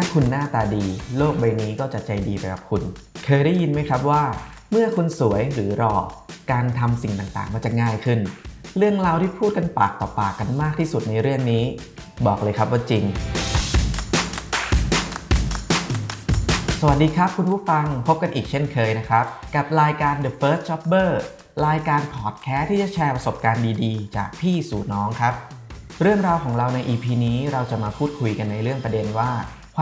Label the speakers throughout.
Speaker 1: ถ้าคุณหน้าตาดี โลกใบนี้ก็จะใจดีไปกับคุณ เคยได้ยินไหมครับว่า เมื่อคุณสวยหรือรอการทำสิ่งต่างๆ ก็จะง่ายขึ้น เรื่องราวที่พูดกันปากต่อปากกันมากที่สุดในเรื่องนี้ บอกเลยครับว่าจริง สวัสดีครับคุณผู้ฟังพบกันอีกเช่นเคยนะครับ กับรายการ The First Jobber รายการพอดแคสที่จะแชร์ประสบการณ์ดีๆ จากพี่สู่น้องครับ เรื่องราวของเราใน EP นี้เราจะมาพูดคุยกันในเรื่องประเด็นว่า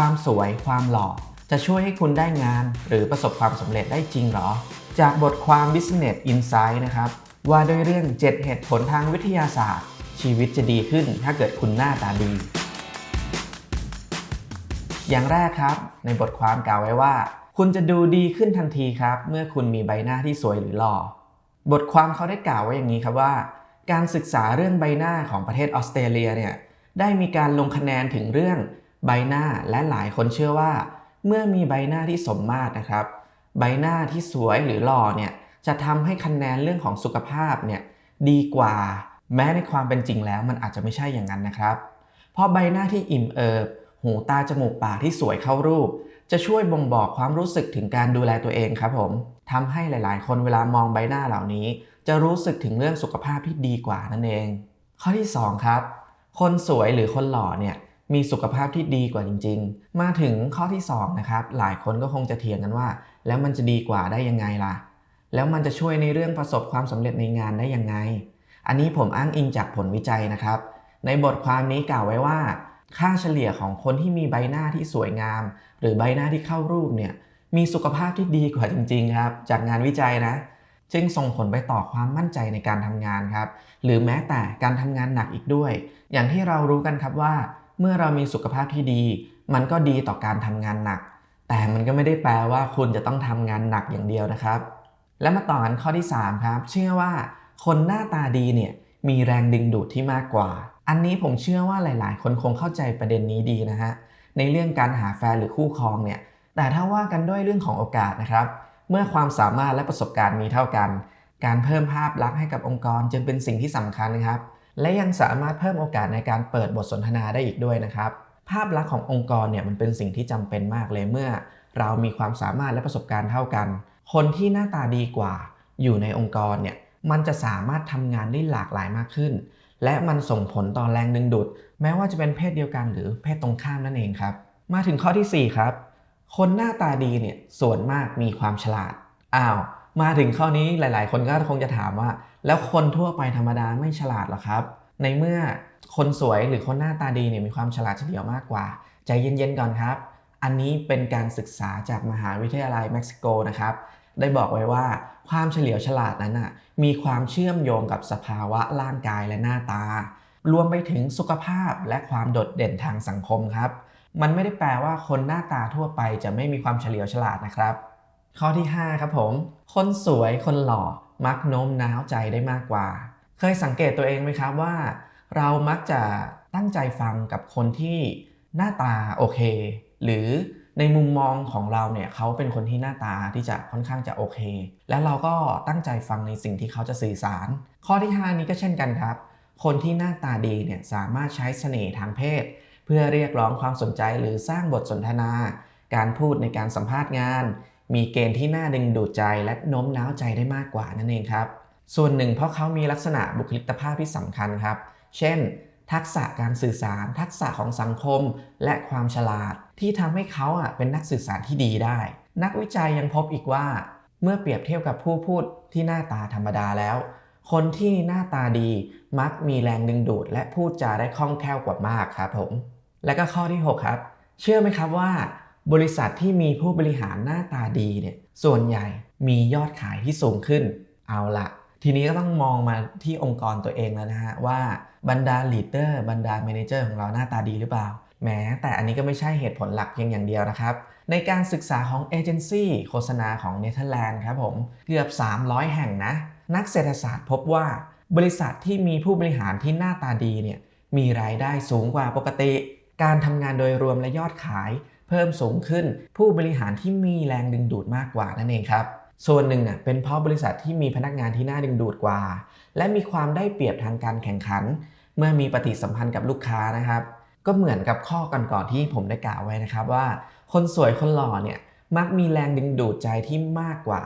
Speaker 1: ความสวย ความหล่อ จะช่วยให้คุณได้งาน หรือประสบความสำเร็จได้จริงหรอ จากบทความ Business Insight นะครับ ว่าด้วยเรื่อง 7 เหตุผลทางวิทยาศาสตร์ ชีวิตจะดีขึ้นถ้าเกิดคุณหน้าตาดี อย่างแรกครับ ในบทความกล่าวไว้ว่า คุณจะดูดีขึ้นทันทีครับ เมื่อคุณมีใบหน้าที่สวยหรือหล่อบทความเขาได้กล่าวไว้อย่างนี้ครับว่า การศึกษาเรื่องใบหน้าของประเทศออสเตรเลียเนี่ยได้มีการลงคะแนนถึงเรื่อง ใบหน้าและหลายคนเชื่อว่า เมื่อมีใบหน้าที่สมมาตรนะครับ ใบหน้าที่สวยหรือหล่อเนี่ยจะทำให้คะแนนเรื่องของสุขภาพเนี่ยดีกว่า แม้ในความเป็นจริงแล้วมันอาจจะไม่ใช่อย่างนั้นนะครับ เพราะใบหน้าที่อิ่มเอิบ หูตาจมูกปากที่สวยเข้ารูป จะช่วยบ่งบอกความรู้สึกถึงการดูแลตัวเองครับผมทำให้หลายๆ คนเวลามองใบหน้าเหล่านี้ จะรู้สึกถึงเรื่องสุขภาพที่ดีกว่านั่นเอง ข้อที่ 2 ครับ คนสวยหรือคนหล่อเนี่ย มีสุขภาพที่ดีกว่าจริง ๆ มาถึงข้อที่2นะครับหลายคนก็คงจะเถียงกันว่า แล้วมันจะดีกว่าได้ยังไงล่ะ แล้วมันจะช่วยในเรื่องประสบความสำเร็จในงานได้ยังไง อันนี้ผมอ้างอิงจากผลวิจัยนะครับ ในบทความนี้กล่าวไว้ว่า ค่าเฉลี่ยของคนที่มีใบหน้าที่สวยงาม หรือใบหน้าที่เข้ารูปเนี่ยมีสุขภาพที่ดีกว่าจริง ๆ ครับ จากงานวิจัยนะ จึงส่งผลไปต่อความมั่นใจในการทำงานครับ หรือแม้แต่การทำงานหนักอีกด้วย อย่างที่เรารู้กันครับว่า เมื่อเรามีสุขภาพที่ดี มันก็ดีต่อการทำงานหนัก แต่มันก็ไม่ได้แปลว่าคุณจะต้องทำงานหนักอย่างเดียวนะครับ และมาต่อกันข้อที่ 3 ครับ เชื่อว่าคนหน้าตาดีเนี่ยมีแรงดึงดูดที่มากกว่า อันนี้ผมเชื่อว่าหลาย ๆ คนคงเข้าใจประเด็นนี้ดีนะฮะในเรื่องการหาแฟนหรือคู่ครองเนี่ยแต่ถ้าว่ากันด้วยเรื่องของโอกาสนะครับ เมื่อความสามารถและประสบการณ์มีเท่ากัน การเพิ่มภาพลักษณ์ให้กับองค์กรจึงเป็นสิ่งที่สำคัญครับ และยังสามารถเพิ่มโอกาสในการเปิดบทสนทนาได้อีกด้วยนะครับ ภาพลักษณ์ขององค์กรเนี่ยมันเป็นสิ่งที่จำเป็นมากเลยเมื่อ เรามีความสามารถและประสบการณ์เท่ากัน คนที่หน้าตาดีกว่า อยู่ในองค์กรเนี่ยมันจะสามารถทำงานได้หลากหลายมากขึ้น และมันส่งผลต่อแรงดึงดูด แม้ว่าจะเป็นเพศเดียวกันหรือเพศตรงข้ามนั่นเองครับ มาถึงข้อทีสี่4 ครับ คนหน้าตาดีเนี่ยส่วนมากมีความฉลาดอ้าวมาถึงข้อนี้หลาย ๆ คนก็คงจะถามว่า แล้วคนทั่วไปธรรมดาไม่ฉลาดหรอครับ ในเมื่อคนสวยหรือคนหน้าตาดีเนี่ยมีความฉลาดเฉลียวมากกว่า ใจเย็นๆก่อนครับ อันนี้เป็นการศึกษาจากมหาวิทยาลัยเม็กซิโกนะครับ ได้บอกไว้ว่าความเฉลียวฉลาดนั้นน่ะมีความเชื่อมโยงกับสภาวะร่างกายและหน้าตา รวมไปถึงสุขภาพและความโดดเด่นทางสังคมครับ มันไม่ได้แปลว่าคนหน้าตาทั่วไปจะไม่มีความเฉลียวฉลาดนะครับ ข้อที่ 5 ครับผม คนสวยคนหล่อ มักโน้มน้าวใจได้มากกว่า เคยสังเกตตัวเองไหมครับว่า เรามักจะตั้งใจฟังกับคนที่หน้าตาโอเค หรือในมุมมองของเราเนี่ยเขาเป็นคนที่หน้าตาที่จะค่อนข้างจะโอเค แล้วเราก็ตั้งใจฟังในสิ่งที่เขาจะสื่อสาร ข้อที่ 5 นี้ก็เช่นกันครับ คนที่หน้าตาดีเนี่ยสามารถใช้เสน่ห์ทางเพศ เพื่อเรียกร้องความสนใจหรือสร้างบทสนทนา การพูดในการสัมภาษณ์งาน มีเกณฑ์ที่น่าดึงดูดใจและโน้มน้าวใจได้มากกว่านั่นเองครับ ส่วนหนึ่งเพราะเขามีลักษณะบุคลิกภาพที่สำคัญครับ เช่น ทักษะการสื่อสาร ทักษะของสังคม และความฉลาด ที่ทำให้เขาอะเป็นนักสื่อสารที่ดีได้ นักวิจัยยังพบอีกว่า เมื่อเปรียบเทียบกับผู้พูดที่หน้าตาธรรมดาแล้ว คนที่หน้าตาดีมักมีแรงดึงดูด และพูดจาได้คล่องแคล่วกว่ามากครับผม และก็ข้อที่ 6 ครับ เชื่อไหมครับว่า บริษัทที่มีผู้บริหารหน้าตาดีเนี่ยส่วนใหญ่มียอดขายที่สูงขึ้น เอาละทีนี้ก็ต้องมองมาที่องค์กรตัวเองแล้วนะฮะว่าบรรดาลีดเดอร์บรรดาเมนเจอร์ของเราหน้าตาดีหรือเปล่าแหมแต่อันนี้ก็ไม่ใช่เหตุผลหลักเพียงอย่างเดียวนะครับ ในการศึกษาของเอเจนซี่โฆษณาของเนเธอร์แลนด์ครับผม เกือบ 300 แห่งนะ นักเศรษฐศาสตร์พบว่าบริษัทที่มีผู้บริหารที่หน้าตาดีเนี่ยมีรายได้สูงกว่าปกติ การทำงานโดยรวมและยอดขาย เพิ่มสูงขึ้น ผู้บริหารที่มีแรงดึงดูดมากกว่านั่นเองครับส่วนหนึ่งอะเป็นเพราะบริษัทที่มีพนักงานที่น่าดึงดูดกว่า และมีความได้เปรียบทางการแข่งขัน เมื่อมีปฏิสัมพันธ์กับลูกค้านะครับ ก็เหมือนกับข้อก่อนๆที่ผมได้กล่าวไว้นะครับว่า คนสวยคนหล่อเนี่ยมักมีแรงดึงดูดใจที่มากกว่า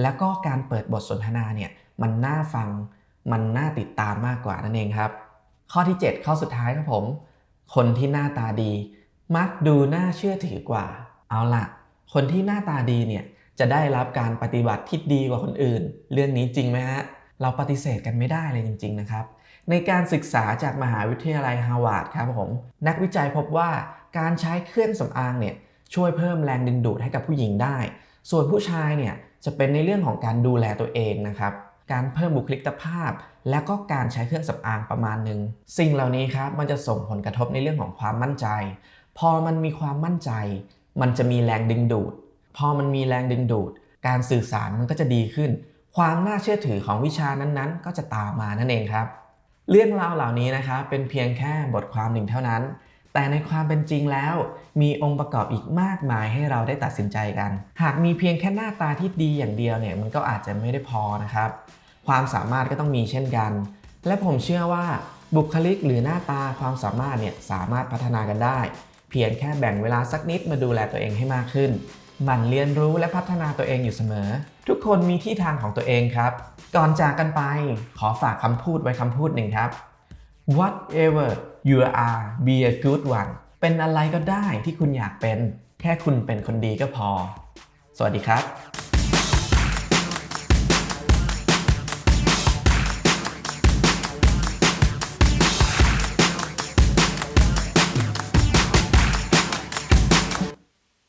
Speaker 1: แล้วก็การเปิดบทสนทนาเนี่ยมันน่าฟัง มันน่าติดตามมากกว่านั่นเองครับ ข้อที่ 7 ข้อสุดท้ายครับผม คนที่หน้าตาดี มักดูน่าเชื่อถือกว่า เอาล่ะคนที่หน้าตาดีเนี่ยจะได้รับการปฏิบัติที่ดีกว่าคนอื่น เรื่องนี้จริงไหมฮะ เราปฏิเสธกันไม่ได้เลยจริง ๆ นะครับ ในการศึกษาจากมหาวิทยาลัยฮาร์วาร์ดครับผม นักวิจัยพบว่าการใช้เครื่องสำอางเนี่ยช่วยเพิ่มแรงดึงดูดให้กับผู้หญิงได้ ส่วนผู้ชายเนี่ยจะเป็นในเรื่องของการดูแลตัวเองนะครับ การเพิ่มบุคลิกภาพ และก็การใช้เครื่องสำอางประมาณหนึ่ง สิ่งเหล่านี้ครับมันจะส่งผลกระทบในเรื่องของความมั่นใจ พอมันมีความมั่นใจ มันจะมีแรงดึงดูด พอมันมีแรงดึงดูด การสื่อสารมันก็จะดีขึ้น ความน่าเชื่อถือของวิชานั้นๆ ก็จะตามมานั่นเองครับ เรื่องราวเหล่านี้นะครับเป็นเพียงแค่บทความหนึ่งเท่านั้น แต่ในความเป็นจริงแล้ว มีองค์ประกอบอีกมากมายให้เราได้ตัดสินใจกัน หากมีเพียงแค่หน้าตาที่ดีอย่างเดียวเนี่ยมันก็อาจจะไม่ได้พอนะครับ ความสามารถก็ต้องมีเช่นกัน และผมเชื่อว่าบุคลิกหรือหน้าตาความสามารถเนี่ยสามารถพัฒนากันได้ เพียงแค่แบ่งเวลาสักนิดมาดูแลตัวเองให้มากขึ้นหมั่นเรียนรู้และพัฒนาตัวเองอยู่เสมอ ทุกคนมีที่ทางของตัวเองครับ ก่อนจากกันไป ขอฝากคำพูดไว้คำพูดหนึ่งครับ whatever you are be a good one เป็นอะไรก็ได้ที่คุณอยากเป็น แค่คุณเป็นคนดีก็พอ สวัสดีครับ